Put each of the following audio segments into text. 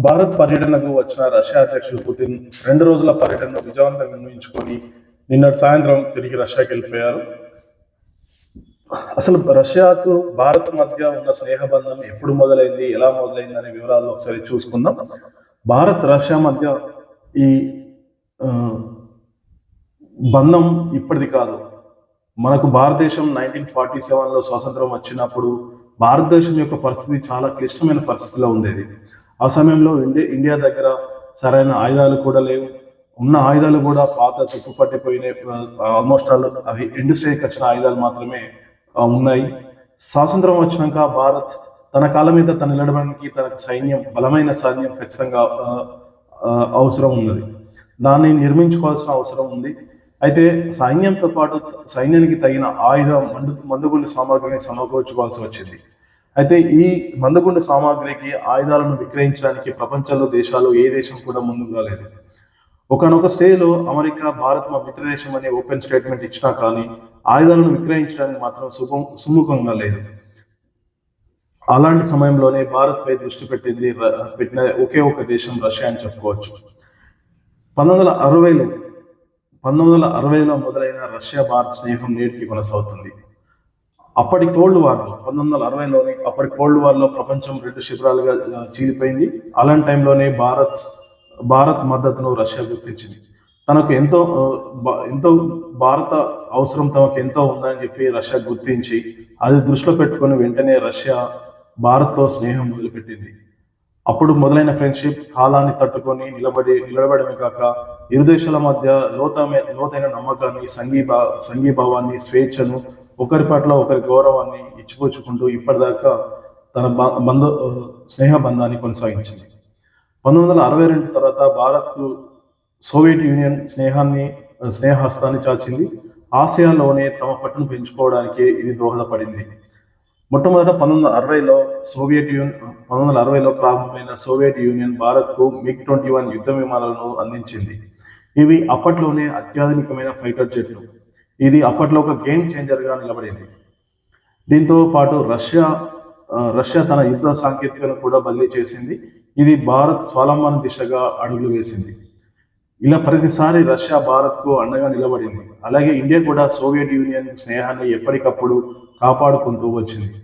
భారత్ పర్యటనకు వచ్చిన రష్యా అధ్యక్షుడు పుతిన్ రెండు రోజుల పర్యటనను విజయవంతంగా నిర్ణయించుకొని నిన్నటి సాయంత్రం తిరిగి రష్యాకి వెళ్ళిపోయారు. అసలు రష్యాకు భారత్ మధ్య ఉన్న స్నేహబంధం ఎప్పుడు మొదలైంది ఎలా మొదలైంది అనే వివరాలు ఒకసారి చూసుకుందాం. భారత్ రష్యా మధ్య ఈ బంధం ఇప్పటిది కాదు. మనకు భారతదేశం నైన్టీన్ ఫార్టీ సెవెన్లో స్వాతంత్రం వచ్చినప్పుడు భారతదేశం యొక్క పరిస్థితి చాలా క్లిష్టమైన పరిస్థితిలో ఉండేది. ఆ సమయంలో ఇండి ఇండియా దగ్గర సరైన ఆయుధాలు కూడా లేవు. ఉన్న ఆయుధాలు కూడా పాత తుప్పు పట్టిపోయినాయి ఆల్మోస్ట్ ఆల్ అవి ఇండస్ట్రీకి వచ్చిన ఆయుధాలు మాత్రమే ఉన్నాయి. స్వాతంత్రం వచ్చినాక భారత్ తన కాలం మీద తన నిలడడానికి తన సైన్యం బలమైన సైన్యం ఖచ్చితంగా అవసరం ఉన్నది. దాన్ని నిర్మించుకోవాల్సిన అవసరం ఉంది. అయితే సైన్యంతో పాటు సైన్యానికి తగిన ఆయుధ మందు మందుగుండు సామాగ్రిని సమకూర్చుకోవాల్సి వచ్చింది. అయితే ఈ మందుగుండు సామాగ్రికి ఆయుధాలను విక్రయించడానికి ప్రపంచంలో దేశాలు ఏ దేశం కూడా ముందుకు రాలేదు. ఒకనొక స్టేజ్లో అమెరికా భారత్ మా మిత్రదేశం అనే ఓపెన్ స్టేట్మెంట్ ఇచ్చినా కానీ ఆయుధాలను విక్రయించడానికి మాత్రం సుఖం సుముఖంగా లేదు. అలాంటి సమయంలోనే భారత్పై దృష్టి పెట్టింది పెట్టిన ఒకే ఒక దేశం రష్యా అని చెప్పుకోవచ్చు. పంతొమ్మిది వందల అరవైలో పంతొమ్మిది వందల అరవైలో మొదలైన రష్యా భారత్ స్నేహం నేటికి కొనసాగుతుంది. అప్పటి కోల్డ్ వార్లో పంతొమ్మిది వందల అరవైలోనే అప్పటి కోల్డ్ వార్లో ప్రపంచం రెండు శిబిరాలుగా చీలిపోయింది. అలాంటి టైంలోనే భారత్ భారత్ మద్దతును రష్యా గుర్తించింది. తనకు ఎంతో ఎంతో భారత అవసరం తమకు ఎంతో ఉందని చెప్పి రష్యా గుర్తించి అది దృష్టిలో పెట్టుకొని వెంటనే రష్యా భారత్తో స్నేహం మొదలుపెట్టింది. అప్పుడు మొదలైన ఫ్రెండ్షిప్ కాలాన్ని తట్టుకొని నిలబడి నిలబడమే కాక ఇరు దేశాల మధ్య లోతమైన లోతైన నమ్మకాన్ని సంఘీభా సంఘీభావాన్ని స్వేచ్ఛను ఒకరి పట్ల ఒకరి గౌరవాన్ని ఇచ్చిపుచ్చుకుంటూ ఇప్పటిదాకా తన బ- బంధు స్నేహ బంధాన్ని కొనసాగించింది. పంతొమ్మిది వందల అరవై రెండు తర్వాత భారత్కు సోవియట్ యూనియన్ స్నేహాన్ని స్నేహహస్తాన్ని చాచింది. ఆసియాలోనే తమ పట్టును పెంచుకోవడానికి ఇది దోహదపడింది. మొట్టమొదట పంతొమ్మిది వందల అరవైలో సోవియట్ యూనియన్ పంతొమ్మిది వందల అరవైలో ప్రారంభమైన సోవియట్ యూనియన్ భారత్కు మిగ్ ట్వంటీ వన్ యుద్ధ విమానాలను అందించింది. ఇవి అప్పట్లోనే అత్యాధునికమైన ఫైటర్ జెట్లు. ఇది అప్పట్లో ఒక గేమ్ చేంజర్గా నిలబడింది. దీంతో పాటు రష్యా రష్యా తన యుద్ధ సాంకేతికను కూడా బదిలీ చేసింది. ఇది భారత్ స్వావలంబన దిశగా అడుగులు వేసింది. ఇలా ప్రతిసారి రష్యా భారత్కు అండగా నిలబడింది. అలాగే ఇండియా కూడా సోవియట్ యూనియన్ స్నేహాన్ని ఎప్పటికప్పుడు కాపాడుకుంటూ వచ్చింది.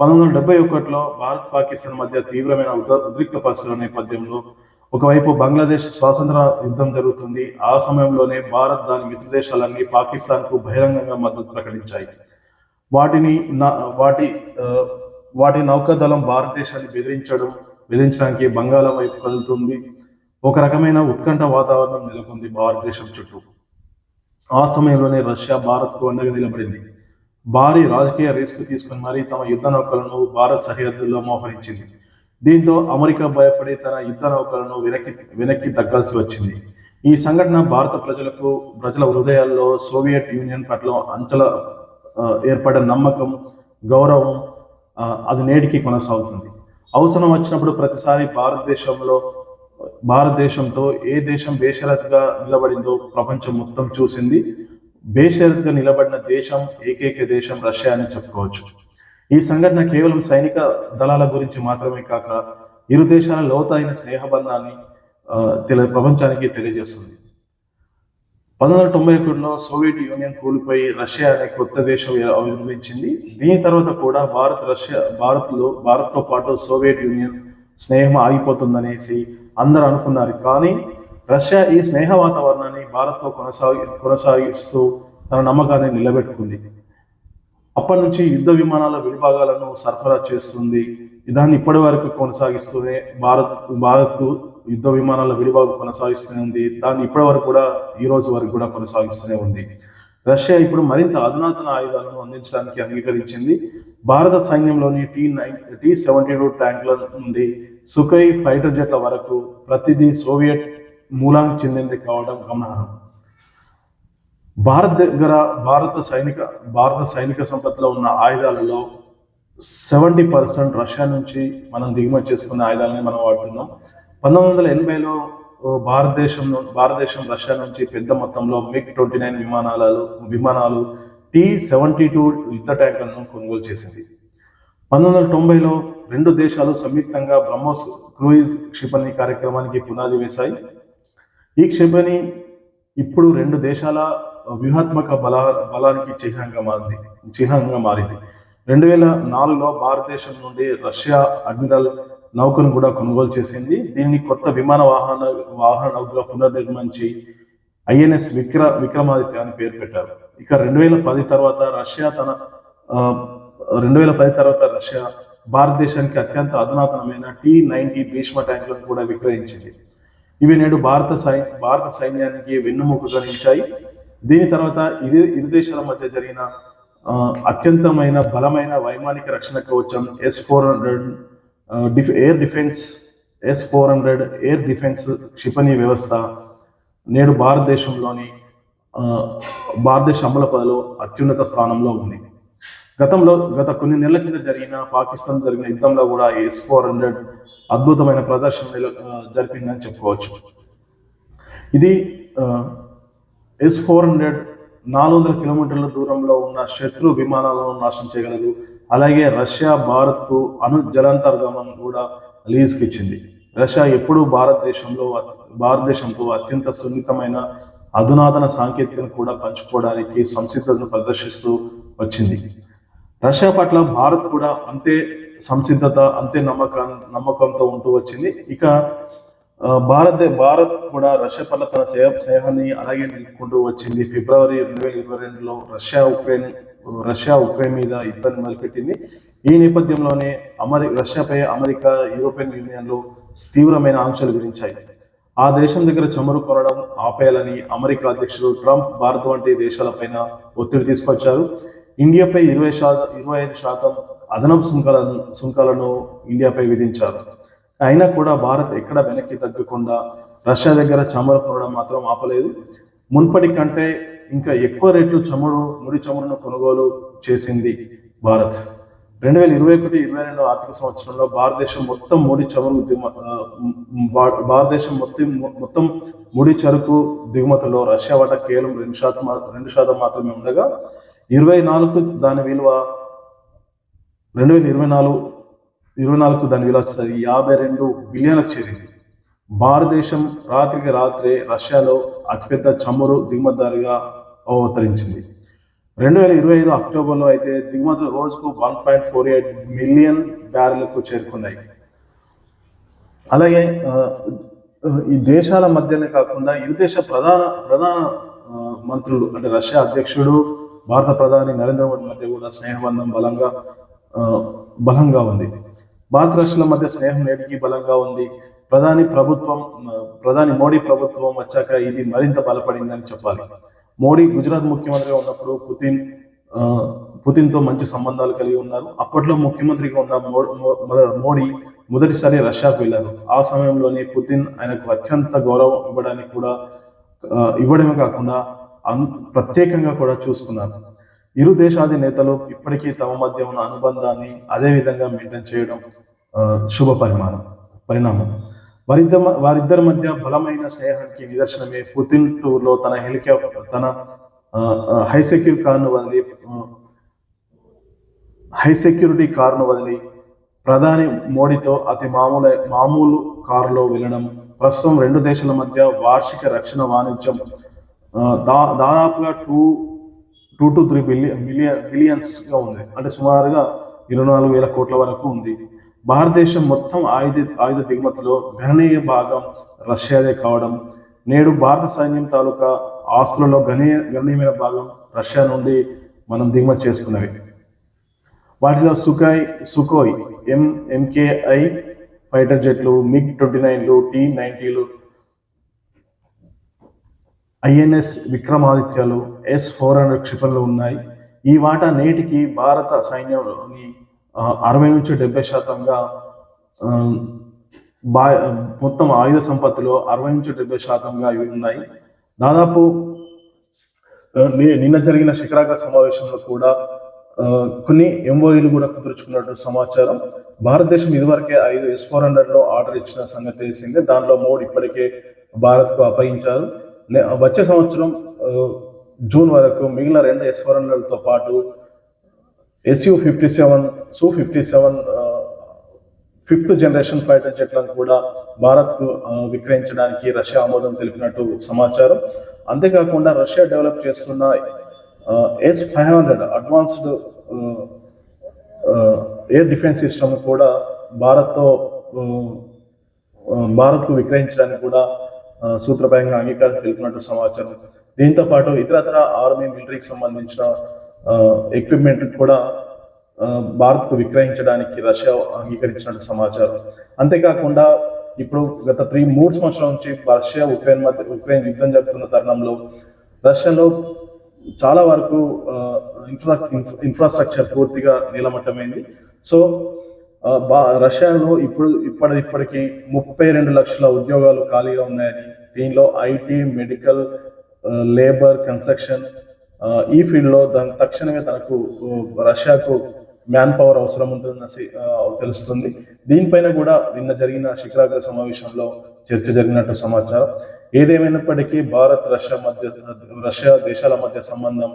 పంతొమ్మిది వందల డెబ్బై ఒకటిలో భారత్ పాకిస్తాన్ మధ్య తీవ్రమైన ఉద్ర- ఉద్రిక్త పరిస్థితుల నేపథ్యంలో ఒకవైపు బంగ్లాదేశ్ స్వాతంత్ర యుద్ధం జరుగుతుంది. ఆ సమయంలోనే భారత్ దాని మిత్ర దేశాలన్నీ పాకిస్తాన్కు బహిరంగంగా మద్దతు ప్రకటించాయి. వాటిని వాటి వాటి నౌకాదళం భారతదేశాన్ని బెదిరించడం బెదిరించడానికి బంగాళం వైపు కదులుతుంది. ఒక రకమైన ఉత్కంఠ వాతావరణం నెలకొంది భారతదేశం చుట్టూ. ఆ సమయంలోనే రష్యా భారత్కు అండగా నిలబడింది. భారీ రాజకీయ రిస్క్ తీసుకుని మరీ తమ యుద్ధ నౌకలను భారత్ సరిహద్దుల్లో మోహరించింది. దీంతో అమెరికా భయపడి తన యుద్ధ నౌకలను వెనక్కి వెనక్కి తగ్గాల్సి వచ్చింది. ఈ సంఘటన భారత ప్రజలకు ప్రజల హృదయాల్లో సోవియట్ యూనియన్ పట్ల అంచల ఏర్పడిన నమ్మకం గౌరవం అది నేటికి కొనసాగుతుంది. అవసరం వచ్చినప్పుడు ప్రతిసారి భారతదేశంలో భారతదేశంతో ఏ దేశం బేషరత్గా నిలబడిందో ప్రపంచం మొత్తం చూసింది. బేషరత్గా నిలబడిన దేశం ఏకైక దేశం రష్యా అని చెప్పుకోవచ్చు. ఈ సంఘటన కేవలం సైనిక దళాల గురించి మాత్రమే కాక ఇరు దేశాల లోతైన స్నేహబంధాన్ని తెల ప్రపంచానికి తెలియజేస్తుంది. పంతొమ్మిది వందల తొంభై ఒకటిలో సోవియట్ యూనియన్ కూలిపోయి రష్యా అనే కొత్త దేశం ఆవిర్భవించింది దీని తర్వాత కూడా భారత్ రష్యా భారత్లో భారత్తో పాటు సోవియట్ యూనియన్ స్నేహం ఆగిపోతుందనేసి అందరూ అనుకున్నారు. కానీ రష్యా ఈ స్నేహ వాతావరణాన్ని భారత్తో కొనసాగి కొనసాగిస్తూ తన నమ్మకాన్ని నిలబెట్టుకుంది. అప్పటి నుంచి యుద్ధ విమానాల విడిభాగాలను సరఫరా చేస్తుంది. దాన్ని ఇప్పటి వరకు కొనసాగిస్తూనే భారత్ భారత్కు యుద్ధ విమానాల విడిభాగం కొనసాగిస్తూనే ఉంది. దాన్ని ఇప్పటి వరకు కూడా ఈ రోజు వరకు కూడా కొనసాగిస్తూనే ఉంది. రష్యా ఇప్పుడు మరింత అధునాతన ఆయుధాలను అందించడానికి అంగీకరించింది. భారత సైన్యంలోని T nine T seventy two ట్యాంకుల నుండి సుఖై ఫైటర్ జెట్ల వరకు ప్రతిదీ సోవియట్ మూలానికి చెందింది కావడం గమనార్హం. భారత్ దగ్గర భారత సైనిక భారత సైనిక సంపత్తిలో ఉన్న ఆయుధాలలో సెవెంటీ పర్సెంట్ రష్యా నుంచి మనం దిగుమతి చేసుకున్న ఆయుధాలని మనం వాడుతున్నాం. పంతొమ్మిది వందల ఎనభైలో భారతదేశం భారతదేశం రష్యా నుంచి పెద్ద మొత్తంలో మిగ్ ట్వంటీ నైన్ విమానాలు విమానాలు టీ సెవెంటీ టూ యుద్ధ ట్యాంకులను కొనుగోలు చేసింది. పంతొమ్మిది వందల తొంభైలో రెండు దేశాలు సంయుక్తంగా బ్రహ్మోస్ క్రూయిజ్ క్షిపణి కార్యక్రమానికి పునాది వేశాయి. ఈ క్షిపణి ఇప్పుడు రెండు దేశాల వ్యూహాత్మక బల బలానికి చిహ్నంగా మారింది చిహ్నంగా మారింది. రెండు వేల నాలుగులో భారతదేశం నుండి రష్యా అడ్మిరల్ నౌకను కూడా కొనుగోలు చేసింది. దీన్ని కొత్త విమాన వాహన వాహన నౌకగా పునర్నిర్మించి ఐఎన్ఎస్ విక్ర విక్రమాదిత్య అని పేరు పెట్టారు. ఇక రెండు వేల పది తర్వాత రష్యా తన రెండు వేల పది తర్వాత రష్యా భారతదేశానికి అత్యంత అధునాతనమైన టీ నైన్టీ భీష్మ ట్యాంకులను కూడా విక్రయించింది. ఇవి నేడు భారత సై భారత సైన్యానికి వెన్నుముకగా నిలిచాయి. దీని తర్వాత ఇరు ఇరు దేశాల మధ్య జరిగిన అత్యంతమైన బలమైన వైమానిక రక్షణ కవచం S four hundred diff air defence S four hundred air defence క్షిపణి వ్యవస్థ నేడు భారతదేశంలోని భారతదేశ అమలపదలో అత్యున్నత స్థానంలో ఉంది. గతంలో గత కొన్ని నెలల కింద జరిగిన పాకిస్తాన్ జరిగిన యుద్ధంలో కూడా ఎస్ ఫోర్ హండ్రెడ్ అద్భుతమైన ప్రదర్శన జరిపిందని చెప్పుకోవచ్చు. ఇది ఎస్ ఫోర్ హండ్రెడ్ నాలుగు వందల కిలోమీటర్ల దూరంలో ఉన్న శత్రు విమానాలను నాశనం చేయగలదు. అలాగే రష్యా భారత్కు అణు జలాంతర్గమనం కూడా లీజ్కి ఇచ్చింది రష్యా ఎప్పుడూ భారతదేశంలో అత్- భారతదేశంతో అత్యంత సున్నితమైన అధునాతన సాంకేతికను కూడా పంచుకోవడానికి సంసిద్ధతను ప్రదర్శిస్తూ వచ్చింది. రష్యా పట్ల భారత్ కూడా అంతే సంసిద్ధత అంతే నమ్మకం నమ్మకంతో ఉంటూ వచ్చింది. ఇక భారత భారత్ కూడా రష్యా పట్ల తన సేవ స్నేహాన్ని అలాగే నిలుపుకుంటూ వచ్చింది. ఫిబ్రవరి రెండు వేల ఇరవై రెండులో రష్యా ఉక్రెయిన్ రష్యా ఉక్రెయిన్ మీద యుద్ధాన్ని మొదలుపెట్టింది. ఈ నేపథ్యంలోనే అమెరి రష్యాపై అమెరికా యూరోపియన్ యూనియన్లో తీవ్రమైన ఆంక్షలు విధించాయి. ఆ దేశం దగ్గర చమురు కొనడం ఆపేయాలని అమెరికా అధ్యక్షుడు ట్రంప్ భారత్ వంటి దేశాలపైన ఒత్తిడి తీసుకొచ్చారు. ఇండియాపై ఇరవై శాతం ఇరవై ఐదు శాతం అదనపు సుంకాలను సుంకాలను ఇండియాపై విధించారు. అయినా కూడా భారత్ ఎక్కడ వెనక్కి తగ్గకుండా రష్యా దగ్గర చమురు కొనడం మాత్రం ఆపలేదు. మున్పటి కంటే ఇంకా ఎక్కువ రేట్లు చమురు ముడి చమురును కొనుగోలు చేసింది భారత్. రెండు వేల ఇరవై ఒకటి ఇరవై రెండు ఆర్థిక సంవత్సరంలో భారతదేశం మొత్తం ముడి చమురు భారతదేశం మొత్తం మొత్తం ముడి చరుకు దిగుమతిలో రష్యా వాటా కేవలం రెండు శాతం రెండు శాతం మాత్రమే ఉండగా ఇరవై నాలుగు దాని విలువ రెండు వేల ఇరవై నాలుగు ఇరవై నాలుగు దాని విలువ సరి యాభై రెండు బిలియన్లకు చేరింది. భారతదేశం రాత్రికి రాత్రే రష్యాలో అతిపెద్ద చమురు దిగుమతిదారుగా అవతరించింది. రెండు వేల ఇరవై ఐదు అక్టోబర్లో అయితే దిగుమతులు రోజుకు one point four eight million బ్యారెల్కు చేరుకున్నాయి. అలాగే ఈ దేశాల మధ్యనే కాకుండా ఇరు దేశ ప్రధాన ప్రధాన మంత్రులు అంటే రష్యా అధ్యక్షుడు భారత ప్రధాని నరేంద్ర మోడీ మధ్య కూడా స్నేహబంధం బలంగా బలంగా ఉంది. భారత రాష్ట్రాల మధ్య స్నేహం నేటికి బలంగా ఉంది. ప్రధాని ప్రభుత్వం ప్రధాని మోడీ ప్రభుత్వం వచ్చాక ఇది మరింత బలపడిందని చెప్పాలి. మోడీ గుజరాత్ ముఖ్యమంత్రి ఉన్నప్పుడు పుతిన్ పుతిన్తో మంచి సంబంధాలు కలిగి ఉన్నారు. అప్పట్లో ముఖ్యమంత్రిగా ఉన్న మో- మోడీ మొదటిసారి రష్యాకు వెళ్ళారు. ఆ సమయంలోనే పుతిన్ ఆయనకు అత్యంత గౌరవం ఇవ్వడానికి కూడా ఇవ్వడమే కాకుండా ప్రత్యేకంగా కూడా చూసుకున్నారు. ఇరు దేశాధినేతలు ఇప్పటికీ తమ మధ్య ఉన్న అనుబంధాన్ని అదే విధంగా మెయింటైన్ చేయడం శుభ పరిమాణం పరిణామం. వారిద్ద వారిద్దరి మధ్య బలమైన స్నేహానికి నిదర్శనమే పుతిన్ టూర్లో తన హెలికాప్టర్ తన హైసెక్యూర్ కార్ను కారును వదిలి హై సెక్యూరిటీ కారును వదిలి ప్రధాని మోడీతో అతి మామూలు మామూలు కారులో వెళ్ళడం ప్రస్తుతం రెండు దేశాల మధ్య వార్షిక రక్షణ వాణిజ్యం దా దాదాపుగా two two to three billion million బిలియన్స్గా ఉంది. అంటే సుమారుగా ఇరవై నాలుగు వేల కోట్ల వరకు ఉంది. భారతదేశం మొత్తం ఆయుధ ఆయుధ దిగుమతిలో గణనీయ భాగం రష్యాదే కావడం నేడు భారత సైన్యం తాలూకా ఆస్తులలో గణనీయ గణనీయమైన భాగం రష్యా నుండి మనం దిగుమతి చేసుకున్నవి. వాటిలో Sukhoi Sukhoi M MKI fighter జెట్లు MiG twenty నైన్లు టీ నైన్టీలు ఐఎన్ఎస్ విక్రమాదిత్యలు ఎస్ ఫోర్ హండ్రెడ్ క్షిపణులు ఉన్నాయి. ఈ వాటా నేటికి భారత సైన్యంలోని అరవై నుంచి డెబ్బై శాతంగా బా మొత్తం ఆయుధ సంపత్తిలో అరవై నుంచి డెబ్బై శాతంగా ఇవి ఉన్నాయి. దాదాపు నిన్న జరిగిన శిఖరాగ్ర సమావేశంలో కూడా కొన్ని ఎంఓఈలు కూడా కుదుర్చుకున్నట్టు సమాచారం. భారతదేశం ఇదివరకే ఐదు ఎస్ ఫోర్ హండ్రెడ్లో ఆర్డర్ ఇచ్చిన సంగతి తెలిసిందే. దానిలో మూడు ఇప్పటికే భారత్కు అప్పగించారు. వచ్చే సంవత్సరం జూన్ వరకు మిగిలిన రెండు ఎస్ ఫోర్ హండ్రెడ్తో పాటు SU fifty seven Su fifty seven fifth generation fighter జెట్లను కూడా భారత్కు విక్రయించడానికి రష్యా ఆమోదం తెలిపినట్టు సమాచారం. అంతేకాకుండా రష్యా డెవలప్ చేస్తున్న S five hundred advanced air defence system కూడా భారత్తో భారత్కు విక్రయించడానికి కూడా సూత్రప్రాయంగా అంగీకారం తెలిపినట్టు సమాచారం. దీంతో పాటు ఇతరత్ర ఆర్మీ మిలిటరీకి సంబంధించిన ఎక్విప్మెంట్ కూడా భారత్కు విక్రయించడానికి రష్యా అంగీకరించినట్టు సమాచారం. అంతేకాకుండా ఇప్పుడు గత త్రీ మూడు సంవత్సరాల నుంచి రష్యా ఉక్రెయిన్ మధ్య ఉక్రెయిన్ యుద్ధం జరుగుతున్న తరుణంలో రష్యాలో చాలా వరకు ఇన్ఫ్రా ఇన్ఫ్రాస్ట్రక్చర్ పూర్తిగా నీలమట్టమైంది. సో బా రష్యాలో ఇప్పుడు ఇప్పటి ఇప్పటికి ముప్పై రెండు లక్షల ఉద్యోగాలు ఖాళీగా ఉన్నాయని దీనిలో ఐటీ మెడికల్ లేబర్ కన్స్ట్రక్షన్ ఈ ఫీల్డ్లో దాని తక్షణమే తనకు రష్యాకు మ్యాన్ పవర్ అవసరం ఉంటుందని తెలుస్తుంది. దీనిపైన కూడా నిన్న జరిగిన శిఖరాగ్ర సమావేశంలో చర్చ జరిగినట్టు సమాచారం. ఏదేమైనప్పటికీ భారత్ రష్యా మధ్య రష్యా దేశాల మధ్య సంబంధం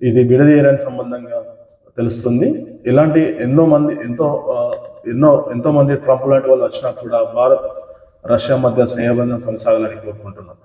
ఇది విడదీయరాని సంబంధంగా తెలుస్తుంది. ఇలాంటి ఎన్నో మంది ఎంతో ఎన్నో ఎంతో మంది ట్రంప్ లాంటి వాళ్ళు వచ్చినా కూడా భారత్ రష్యా మధ్య స్నేహబంధం కొనసాగాలని కోరుకుంటున్నాను